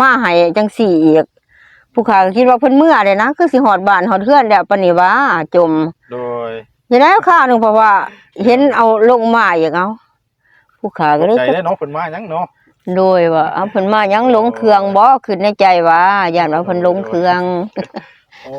มาให้จังสี่อีก ผู้ขาก็คิดว่าเพิ่นเมื่อเลยนะคือสิฮอดบ้านฮอดเฮือนแล้วปานนี้ว่าจมโดยเห็นแล้วข้าวหนึงเพราะว่า เห็นเอาลงมาอีกเอาผู้ขาก็เลยใจได้เนาะเพิ่นมาหยังเนาะโดยว่าเอาเพิ่นมายังหลงเครื่องบ่ขึ้นในใจว่าย่านว่าเพิ่นหลงเครื่อง โอ้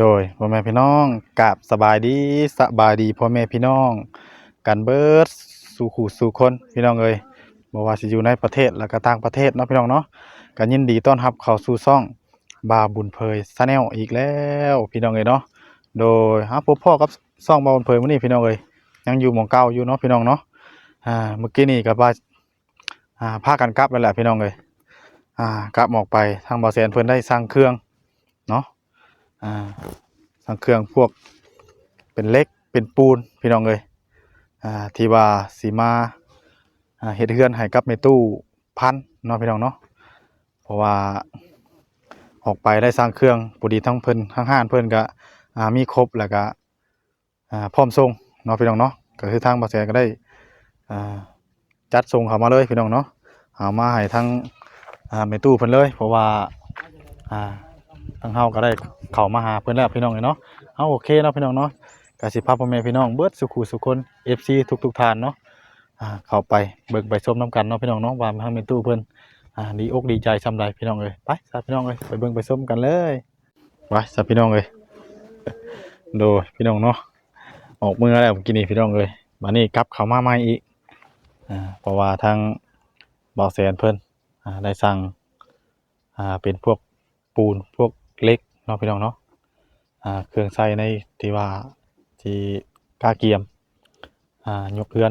โดยพ่อแม่พี่น้องกับสบายดีสบายดีพ่อแม่พี่น้อง กันเบิร์ดสู่ขู่สู่คนพี่น้องเอ้ยบ่ว่าสิอยู่ในประเทศแล้วก็ต่างประเทศเนาะพี่น้องเนาะก็ยินดีต้อนรับเข้าสู่ช่องบาบุญเผยชาแนลอีกแล้วพี่น้องเอ้ยเนาะโดยหาพบพ่อกับช่องบาบุญเผยมื้อนี้พี่น้องเอ้ยยังอยู่หม่องเก่าอยู่เนาะพี่น้องเนาะอ่าเมื่อกี้นี่ก็ว่าอ่าพากันกลับแล้วแหละพี่น้องเอ้ยอ่ากลับออกไปทางบ่อแสนเพิ่นได้สร้างเครื่องเนาะ สร้างเครื่องพวกเป็นเล็กเป็นปูนพี่น้องเอ้ยที่ว่าสีมาเฮ็ดเฮือนให้กับแม่ตู้พันเนาะพี่น้องเนาะเพราะว่าออกไปได้สร้างเครื่องปุดีทั้งเพิ่นทั้งห้านเพิ่นก็มีครบแล้วก็พร้อมส่งเนาะพี่น้องเนาะก็คือทางบ่แสก็ได้จัดส่งเขามาเลยพี่น้องเนาะเอามาให้ทั้งอ่าแม่ตู้เพิ่นเลย เพราะว่า ทางเฮาก็ได้เข้ามาหาเพิ่อนแล้วพี่น้องเนาะเอาโอเคเนาะพี่น้องเนาะกสิภาพพ่อแม่พี่น้องเบิดสุขุสุคน FC ทุกทุกทานเนาะเข้าไปเบิกใบส้มน้ำกันเนาะพี่น้องเนาะว่าทางเมนตู้เพิ่นอ่าดีอกดีใจซำใดพี่น้องเอ้ยไปซะพี่น้องเอ้ยไปเบิ่งใบส้มกันเลยไปซะพี่น้องเอ้ยโดยพี่น้องเนาะออกมือแล้วกินนี่พี่น้องเอ้ยมานี่กลับเข้ามาใหม่อีกอ่าเพราะว่าทางบ่อแสนเพิ่นอ่าได้สั่งอ่าเป็นพวก ปูนพวกเล็กเนาะพี่น้องเนาะอ่าเครื่องใช้ในที่ว่าที่กาเกียมอ่ายกเพื่อน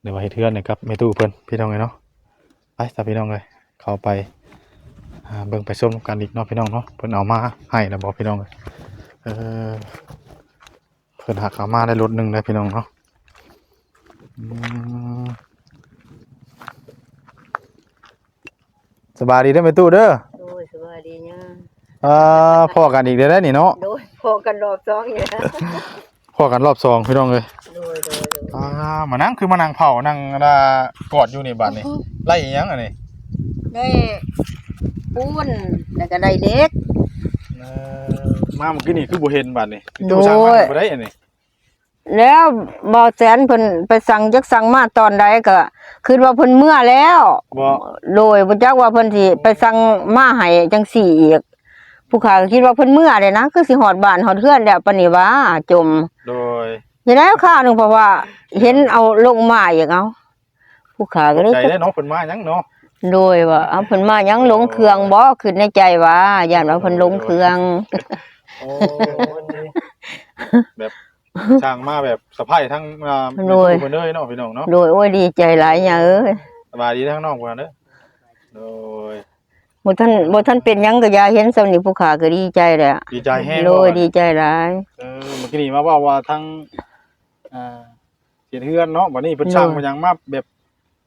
เดี๋ยวว่าให้เพื่อนนะครับไม่ตู้เพื่อนพี่น้องเลยเนาะไปสาพี่น้องเลยเข้าไปอ่าเบิ่งไปส้มกันอีกเนาะพี่น้องเนาะเพิ่นเอามาให้แล้วบอกพี่น้องเลยเออเพิ่นหักเอามาได้รถหนึ่งเลยพี่น้องเนาะสบายดีเด้อแม่ตู้เด้อ วัสดีเนี่ยอ่าพ่อกันอีกเด้อได้อนี่เนาะโดยพอกันรอบสองอยู่นะพ่อกันรอบสองพี่น้องเลยโดยโดยโดยอ่ามานั่งคือมานั่งเผานั่งน่ากอดอยู่นี่บัดนี่ไล่อีหยังอันนี้ได้ปูนแล้วก็ได้เล็กเอ่อมาเมื่อกี้นี่คือบ่เห็นบัดนี่โดยตู้ช่างมาบ่ได้อันนี้ แล้วบ่แสนเพิ่นไปสั่งจักสั่งมาตอนใดก็คิดว่าเพิ่นเมื่อแล้ว บ่โดยบ่จักว่าเพิ่นสิไปสั่งมาให้จังสี่อีก ผู้ขาก็คิดว่าเพิ่นเมื่อเลยนะคือสิฮอดบ้านฮอดเฮือนแล้วปานนี้ว่าจมโดยเห็นแล้วข้าวหนึงเพราะว่า เห็นเอาลงมาอีกเอาผู้ขาก็เลยใจได้เนาะเพิ่นมาหยังเนาะโดยว่าเอาเพิ่นมายังหลงเครื่องบ่ขึ้นในใจว่าย่านว่าเพิ่นหลงเครื่องโอ้แบบ ช่างมาแบบสะพายทั้งอ่าโดยเพิ่นเลยเนาะพี่น้องเนาะโดยโอ้ยดีใจหลายอย่างเอ้ยสบายดีทั้งน้องเพิ่นเด้อโดยบ่ทันบ่ทันเป็นหยังก็อย่าเห็นสำนี้ผู้ขาก็ดีใจแหละดีใจแฮงโดยบ่ดีใจหลาย เออเมื่อกี้นี่มาว่าว่าทั้งอ่าเสียเฮือนเนาะบัดนี้เพิ่นช่างมาหยังมาแบบ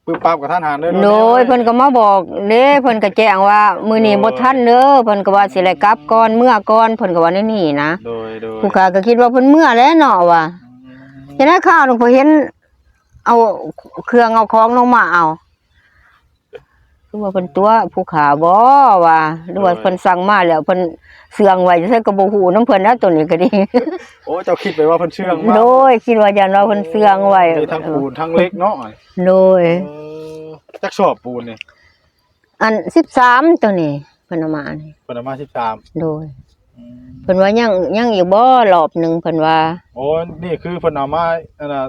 ปึ๊บปั๊บกับท่านหารเด้อโดยเพิ่นก็มาบอกเด้เพิ่นก็แจ้งว่ามื้อนี้บ่ทันเด้อเพิ่นก็ว่าสิได้กลับก่อนเมื่อก่อนเพิ่นก็ว่าในนี่นะโดยโดยผู้ขาก็คิดว่าเพิ่นเมื่อแล้วเนาะว่าฉะนั้นข้าวหนูพอเห็น เอาเครื่องเอาของลงมาเอาคือว่าเพิ่นตัวผู้ขาบ่ว่าหรือว่าเพิ่นสั่งมาแล้วเพิ่นเสื่องไว้จังซั่นก็บ่ฮู้นํเพิ่นนะตัวนี้ก็ดีโอ้เจ้าคิดไปว่าเพิ่นเชื่องมากโดยคิดว่าอย่างเราเพิ่นเสื่องไว้มีทั้งปูนทั้งเล็กเนาะโดยเออ จักชอบปูนนี่อัน13ตัวนี้เพิ่นเอามานี่เพิ่นเอามา13โดยอืมเพิ่นว่ายังยังอีกบ่รอบหนึงเพิ่นว่า โอ้นี่คือเพิ่นเอามาอันน่ะ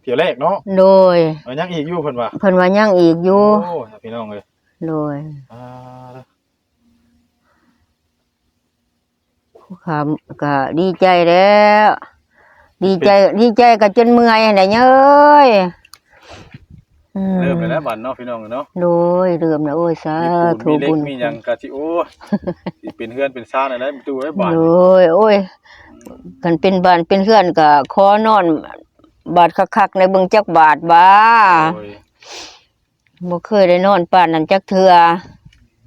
เที่ยวแรกเนาะโดยเอายังอีกอยู่เพิ่นว่าเพิ่นว่ายังอีกอยู่โอ้พี่น้องเอ้ยโดยอ่าผู้ขาก็ดีใจแล้ว ดีใจดีใจก็จนเมื่อยได้เอ้ยอื เริ่มเลยแล้วบัดเนาะพี่น้องเนาะโดยเริ่มแล้วโอ้ยสามีปูนธุมีเล็กบุญมีหยังก็สิโอ้สิเป็นเฮือนเป็นซ่านอะไรตู้ไว้บัดโดยโอ้ยกันเป็นบ้านเป็นเฮือนก็ขอนอนบาทคักๆในเบิ่งจักบาทบ้าโดยบ่เคยได้นอนป่านนั้นจักเทื่อ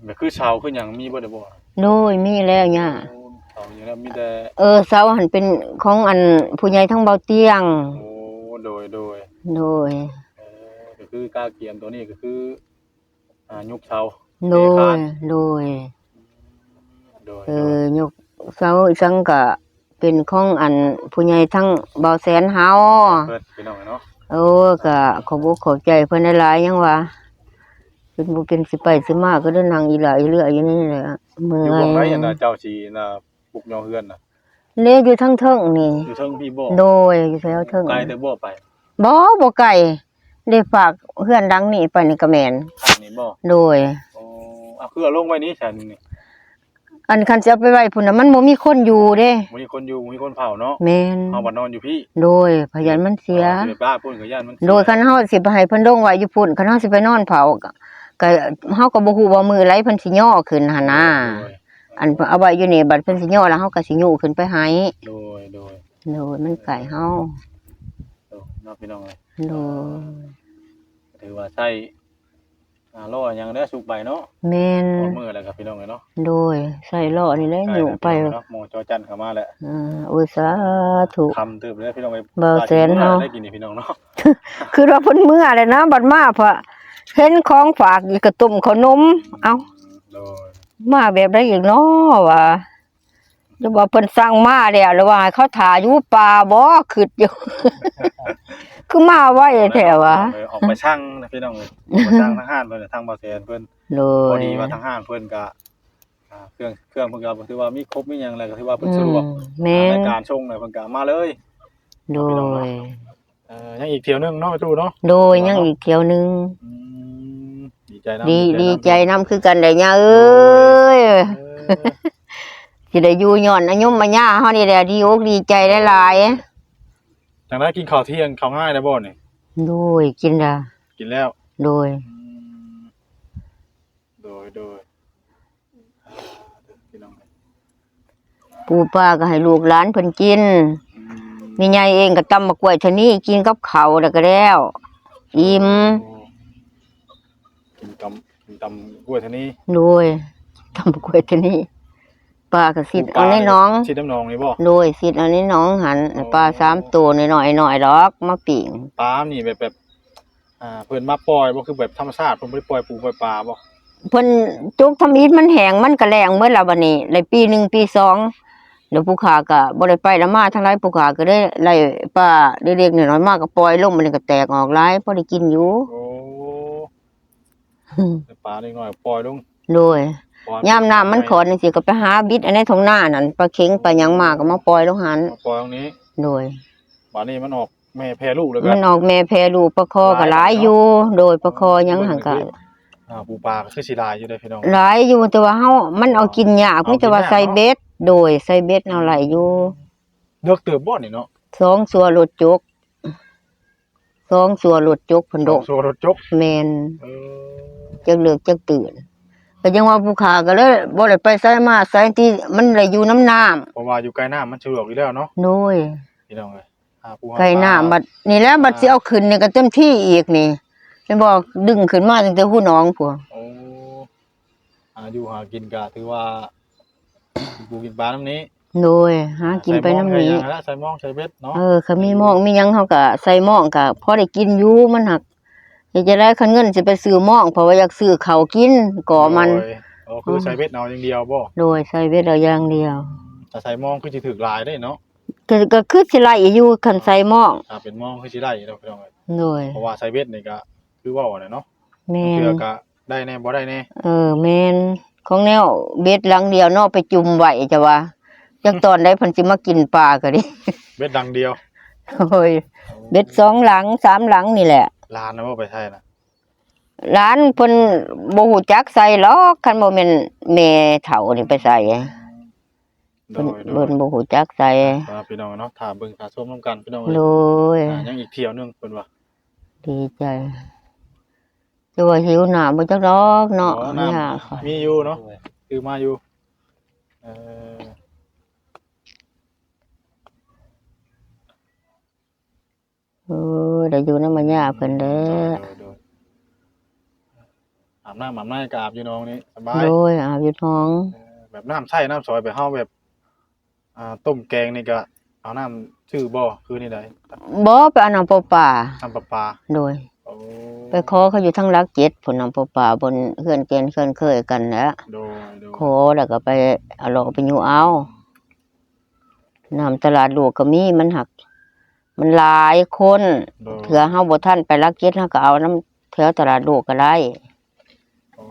แบบคือชาวคือหยังมีบ่ได้บ่โน้ยมีแล้วเนี่ยโอ้ชาวอย่างนั้นมีแต่เออเสาหันเป็นของอันผู้ใหญ่ทั้งเบาเตียงโอ้โดยโดยโดยเออก็ คือกาเกียมตัวนี้ก็คือ อ่ายุบเสาโดยโดยโดยเออยกเสาอีสังก็เป็นของอันผู้ใหญ่ทั้งเบาแสนเฮาเพิ่นพี่น้องเนาะโอ้ก็ขอบอกขอบใจเพิ่นหลายๆยังว่าเป็นบ่เป็นสิไปสิมาก็ได้นั่งอีหลายเรื่อยอยู่นี่แหละเมื่อยู่อบ่ยไดน่ะเจ้าสิน่ะปลุกยอเฮือนน่ะเลี้ยอยู่ทั้งเทิงนี่อยู่เทิงพี่บ่โดยอยู่แถวเทิงไกลแต่บ่ไปบ่บ่ไกล ได้ฝากเพื่อนดังนี่ไปนี่ก็แม่นทางนี้บ่โดย โอ้เอาคือเอาลงไว้นี้ฉันนี่อันคันจะเอาไปไว้พุ่นน่ะมันบ่มีคนอยู่เด้บ่มีคนอยู่บ่มีคนเผาเนาะแม่นเฮาบ่นอนอยู่พี่โดยพยานมันเสียสิไปป้าพุ่นก็ย่านมันเสียโดยคันเฮาสิไปให้เพิ่นลงไว้อยู่พุ่นคันเฮาสิไปนอนเผาก็ก็เฮาก็บ่ฮู้ว่ามือไหลเพิ่นสิย่อขึ้นหั่นน่ะโดยอันเอาไว้อยู่นี่บัดเพิ่นสิย่อแล้วเฮาก็สิยู่ขึ้นไปให้โดยโดยโดยมันไก่เฮาโดยเนาะพี่น้องเอ้ยโดย ถือว่าใช้อ่าล้อหยังได้สุกไปเนาะแม่นหมดมือแล้วครับพี่น้องเอ้ยเนาะโดยใส่ล้อนี่แหละอยู่ไปเนาะหมอจอจันเข้ามาแล้วอ่าอุสาธุ คำเติบเลยพี่น้องเอ้ยเบาแสนเฮาได้กินนี่พี่น้องเนาะคือว่าเพิ่นเมื่อเลยนะบัดมาพะเห็นของฝากอีกกระตุ่มขนม เอ้า โดยมาแบบได้อีกเนาะว่าจะว่าเพิ่นสั่งมาแล้วหรือว่าให้เขาถ่าอยู่ป่าบ่คิดอยู่ คือมาไว้แท้วะเออออกไปช่างนะพี่น้องเอ้ยออกไปช่างทางห้านเพิ่นน่ะทางเบาแสนเพิ่นโดพอยดีว่าทางห้างเพิ่นก็อ่าเครื่องเครื่องเพิ่นก็ถือว่ามีครบมีหยังแล้วก็ถือว่าเพิ่นสะดวกอืมแม่นในการชงเนี่ยเพิ่นก็มาเลย โดย เอ่อยังอีกเที่ยวหนึงเนาะประตูเนาะโดยยังอีกเที่ยวหนึง อืมดีใจนะดีดีนำใจนํคือกันได้ยะเอ้ยเออสิได้อยู่ย้อนอายุมาย่าเฮานี่แหละดีอกดีใจหลาย จังได๋กินข้าวเที่ยงข้าวง่ายได้บ่นี่ๆโดยกินดากินแล้ว โดย อืมโดยโดยอ่าพี่น้องเอ้ยปู่ป้าก็ให้ลูกหลานเพิ่นกินอืมมียายเองก็ตำมะกล้วยเท่านี้กินกับข้าวแล้วก็แล้ว อิ่มกินตำกินตำกล้วยเท่านี้โดยตำมะกล้วยเท่านี้ ป้าก็สิเอาในหน้องชิดน้ำหนองนี่บ่โดยสิเอาในหน้องหันให้ป้าสามตัวหน่อยๆหน่อยดอกมาปิ่งปลานี่แบบแบบอ่าเพิ่นมาปล่อยบ่คือแบบธรรมชาติเพิ่นบ่ได้ปล่อยปูปล่อยปลาบ่เพิ่นจุกทำอิฐมันแห้งมันก็แรงเมื่อละบัดนี้ได้ปีหนึ่งปีสองเดี๋ยวผู้ขาก็บ่ได้ไปละมาทั้งหลายผู้ขาก็ได้ไล่ป้าเด็กๆน้อยๆมาก็ปล่อยลงมันก็แตกออกหลายพอได้กินอยู่โอ้แต่ปลาเล็กน้อยปล่อยลงโดยปล่อ ยยามน้ำมันขอนจังซี่ก็ไปหาบิดอันในทงหน้านั่นปลาเข็งปลาหยังมาก็มาปล่อยลงหันมาปล่อยตรงนี้โดยบาดนี้มันออกแม่แพร่ลูกแล้วกัมันออกแม่แพรลูกปลาคอก็หลายอยู่โดยปลาคอหยังหันก็อ่าปูปลาก็คือสิหลายอยู่เด้อพี่น้อง หลายอยู่แต่ว่าเฮามันเอากินยาก มีแต่ว่าใส่เบ็ดโดยใส่เบ็ดเอาไหลายอยู่เลือกเติบบ่นี่เนาะสองสัวรถจกสองสัวรถจกเพิ่นโดกโซรถจกแม่นเออจักเลิกจักตื่น ก็ยังว่าผู้ขาก็เลยบ่ได้ไปไสมาไสที่มันได้อยู่น้ำน้ำเพราะว่าอยู่ใกล้น้ำมันสะดวกอยู่แล้วเนาะโดยพี่น้องเอ้ยหาปูหาไก่หน้าปลบัดนี่แหล้วบัดสิเอาขึ้นนี่ก็เต็มที่อีกนี่เป็นบอกดึงขึ้นมาตั้งแต่หูน้องพุ่นโอ้หาอยู่หากินก็ถือว่าปูกินปลาน้ำนี้โดยหากินไปน้ำนี้ ใส่หม้อใส่หยังละใส่หมองใส่เบ็ดเนาะเออเขามีหม้องมีหยังเขาก็ใส่หม้องก็พอได้กินอยู่มันหัก อยากจะได้คันเงินสิไปซื้อหม้องเพราะว่าอยากซื้อเขาวกินก่อมัน โดยอ๋อคือใส่เบ็ดเอาอย่างเดียวบ่โดยใส่เวทเอาอย่างเดียวถ้าใส่หมองคือสิถึกหลายได้เนาะก็ก็คือสิไล่อยู่คันใส่หม้องถ้าเป็นหมองคือสิได้เนาะพี่น้องเอ้ยโดยเพราะว่าใส่เบ็ดนี่ก็คือเว่าน่ะเนาะแม่เทื่นอก็ได้แน่บ่ได้แน่เออแม่นของแนวเบ็ดหลังเดียวเนาะไปจุ่มไว้จ้ะว่าจักตอนใดเพิ่นสิมากินปลาก็ดิ เบ็ดดังเดียวโอ้ยเบ็ดสองหลังสามหลังนี่แหละ ลานนะบ่ไปใช่น่ะร้านเพิ่นบ่ฮู้จักใส่หรอกคันบ่แม่นแม่เฒ่านี่ไปใส่โดเพิ่นยโดเพิ่ยนบ่ฮู้จักใส่สำหรับพี่น้องเนาะถ้าเบิ่งถ้าชมนํกันพี่น้องเอ้ยโดยอ่ายังอีกเที่ยวหนึงเพิ่นว่าดีใจจะว่าหิวหน้าบ่จักดอกเนาะอ๋อนี่น้ำฮะค่ะมีอยู่เนาะคือมาอยู่เอ่อ เออได้อยู่นำมาย่าเพิ่นเด้โดอยโดยอาบน้ำอาบน้ำกอาบอยู่น้องนี่สบายโดยอาบอยู่ท้อง เออแบบน้ำใช่น้ำซอยไปเฮาแบบ อ่าต้มแกงนี่ก็เอาน้ำชื่อบ่คือนี่ได้บ่ไปเอาน้ำประปาน้ำประปาโดย โอ้ไปขอเขาอยู่ทั้งรักเจ็ดผลน้ำประปาบนเฮือนเกณฑ์เฮือนเคยกันแหล้วโดยโดยขอแล้วก็ไปเอาลอกไปอยู่เอาน้ำตลาดหลวงก็มีมันหัก มันหลายคนโดยเถือเฮาบ่ทันไปรักเจ็ดเฮาก็เอาน้ำแถวตลาดหลวงก็ได้โอ้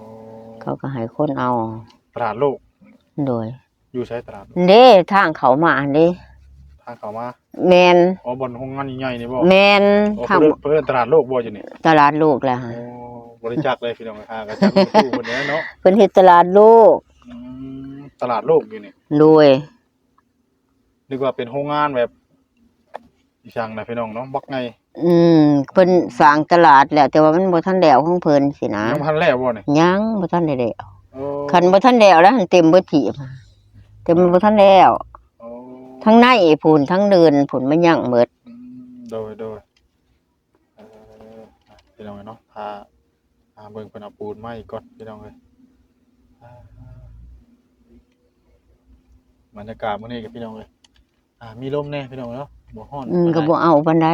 เขาก็ให้คนเอา ตลาดโลกโดย อยู่ใช้ตลาดโลกเด้ทางเขามาเด้ทางเขามาแมนอ๋อบนโรงงานใหญ่ๆนี่บ่แมนโอ้ทางเพิ่นเพิ่นตลาดโลกบ่อยู่นี่ตลาดโลกแหละโอ้บริจาคเลยพี่น้องค่ะก็จักตู้คนนี้เนาะเพิ่นเฮ็ดตลาดโลกอืมตลาดโลกอยู่นี่ โดยนึกว่าเป็นโรงงานแบบ อีช่างนะพี่น้องเนาะบักไงอืมเพิ่นสร้างตลาดแหละแต่ว่ามันบ่ทันแล้วของเพิ่นสินะยังพันแล้วบ่นี่ยังบ่ทันได้แล้วโอ้คันบ่ทันแล้วแล้วหันเต็มเบิดที่มาเต็มบ่ทันแล้วโอ้ทั้งในพุ่นทั้งเดินพุ่นมันยังเบิดอืมโดยโดยเอ่อพี่น้องเนาะพาพาเบิ่งเพิ่นเอาปูนมาอีกก่อนพี่น้องเอ้ยอ่าบรรยากาศมื้อนี้กับพี่น้องเอ้ยอ่ามีลมแน่พี่น้องเนาะ บ่ฮ้อนอืมก็บ่เอาปานใด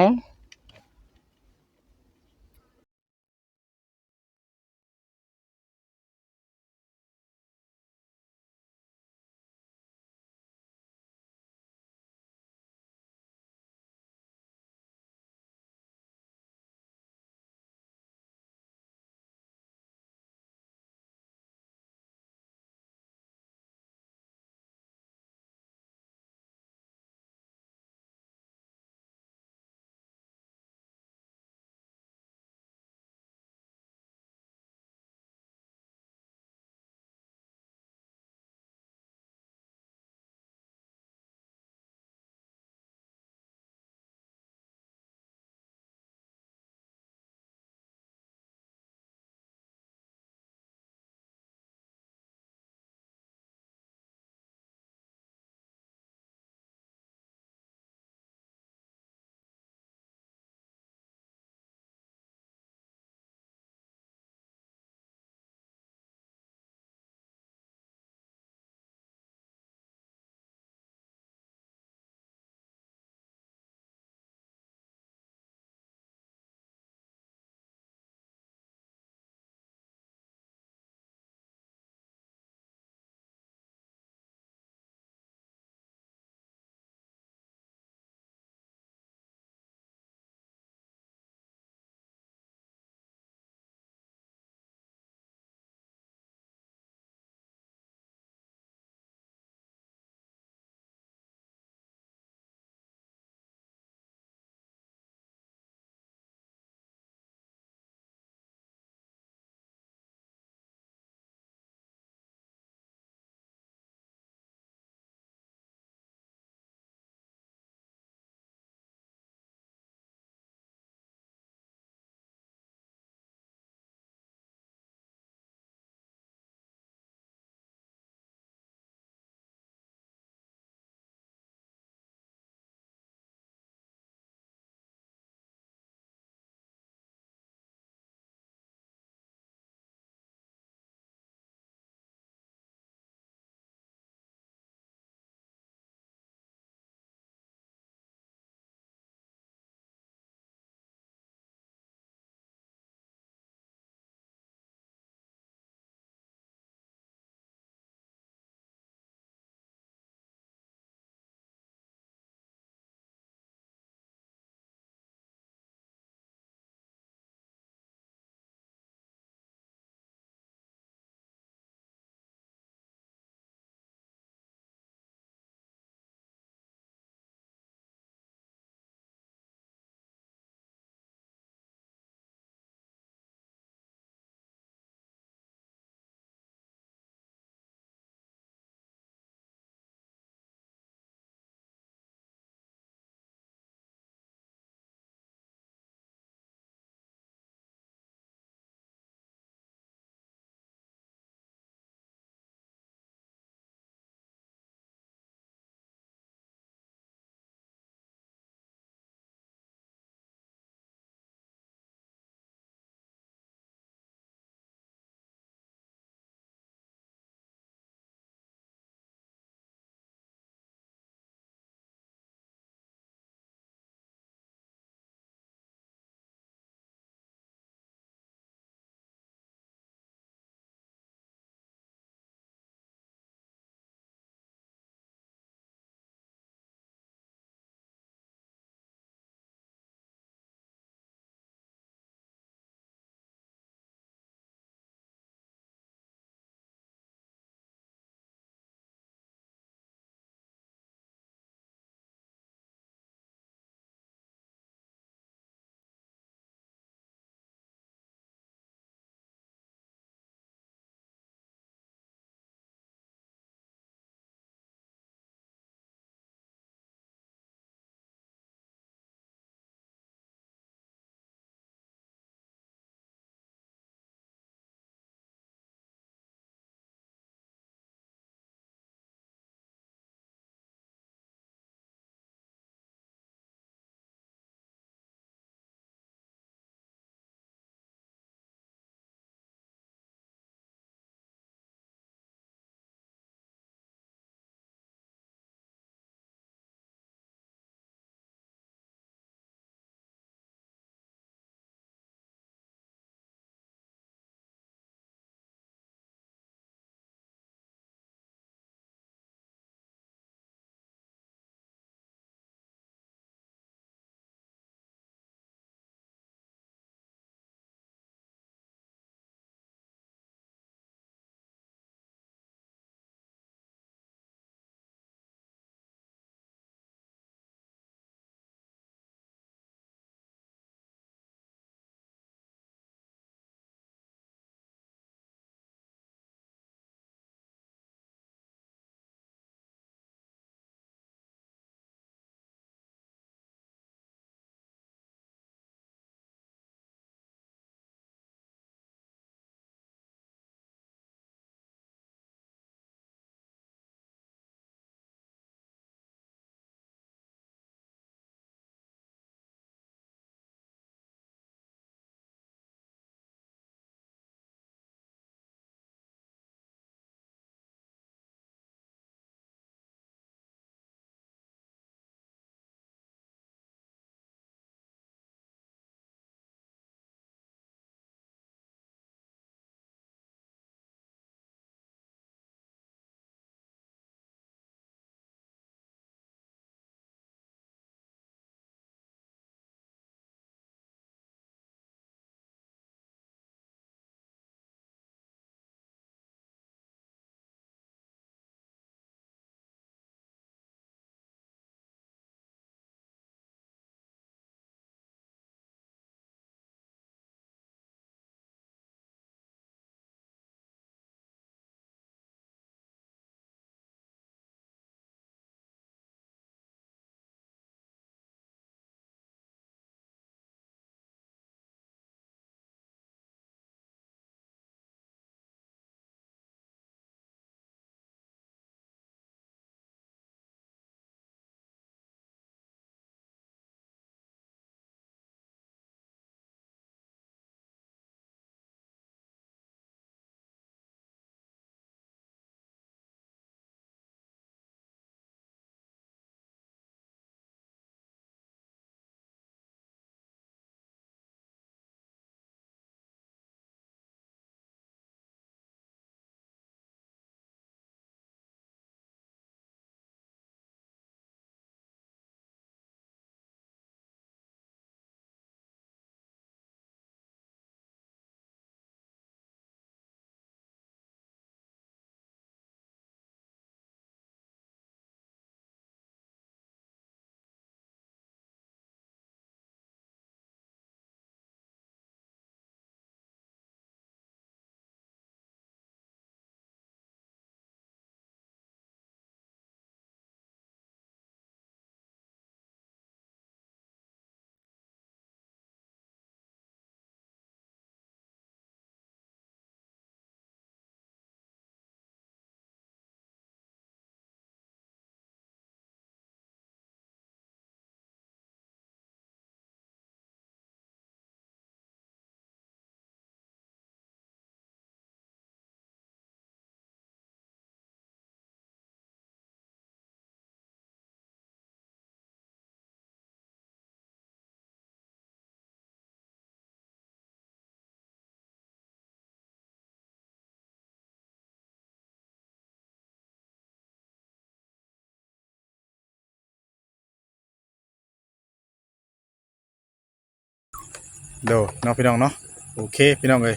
โดเนาะพี่น้องเนาะโอเคพี่น้องเอ้ย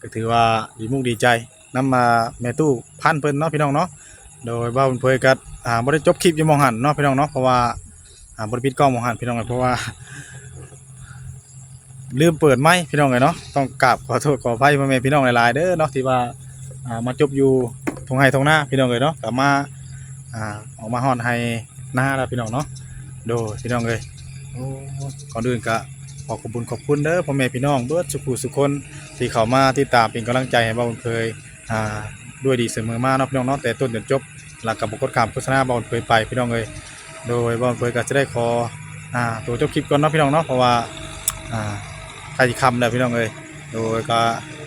ก็ถือว่าดีมุกดีใจนำมาแม่ตู้พันเพิ่นเนาะพี่น้องเนาะโดยว่าเพิ่นเผยกับอ่าบ่ได้จบคลิปอยู่มองหันเนาะพี่น้องเนาะเพราะว่าอ่าบ่ได้ปิดกล้องมองหันพี่น้องเอ้ยเพราะว่า ลืมเปิดไมค์พี่น้องเอ้ยเนาะต้องกราบขอโทษขออภัยพ่อแม่พี่น้องหลายๆเด้อเนาะที่ว่าอ่ามาจบอยู่ทงไห้ทงหน้าพี่น้องเอ้ยเนาะกลับมาอ่าออกมาฮอดให้หน้าแล้วพี่น้องเนาะโดยพี่น้องเอ้ยโอ้ก่อนอื่นก็ ขอขอบคุณขอบคุณเด้อพ่อแม่พี่น้องเบิดสุขุสุคนที่เข้ามาติดตามเป็นกำลังใจให้บ่าวบุญเคยอ่าด้วยดีเสมอมาเนาะพี่น้องเนาะแต่ต้นจนจบหลักกับบกดขามโฆษณาบ่าวบุญเคยไปพี่น้องเอ้ยโดยบ่าวบุญเคยก็จะได้ขออ่าตัวจบคลิปก่อนเนาะพี่น้องเนาะเพราะว่าอ่าใครสิคำแล้วพี่น้องเอ้ยโดยก็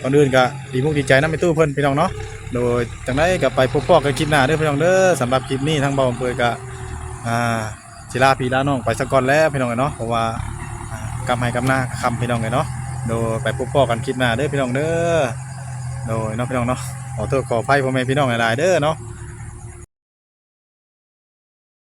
ก่อนอื่นก็ดีมุกดีใจนะไปตู้เพิ่นพี่น้องเนาะโดยจังไดก็ไปพบพ่อกันคลิปหน้าเด้อพี่น้องเด้อสำหรับคลิปนี้ทั้งบ่าวบุญเคยก็อ่าศิลาพี่ลาน้องไปสักก่อนแล้วพี่น้องเอ้ยเนาะเพราะว่า กำให้กำหน้าคำพี่น้องเลยเนาะโดยไปพบพ่อกันคลิปหน้าเด้อพี่น้องเด้อโดยเนาะพี่น้องเนาะขอโทษขออภัยพ่อแม่พี่น้องหลายๆเด้อเนาะ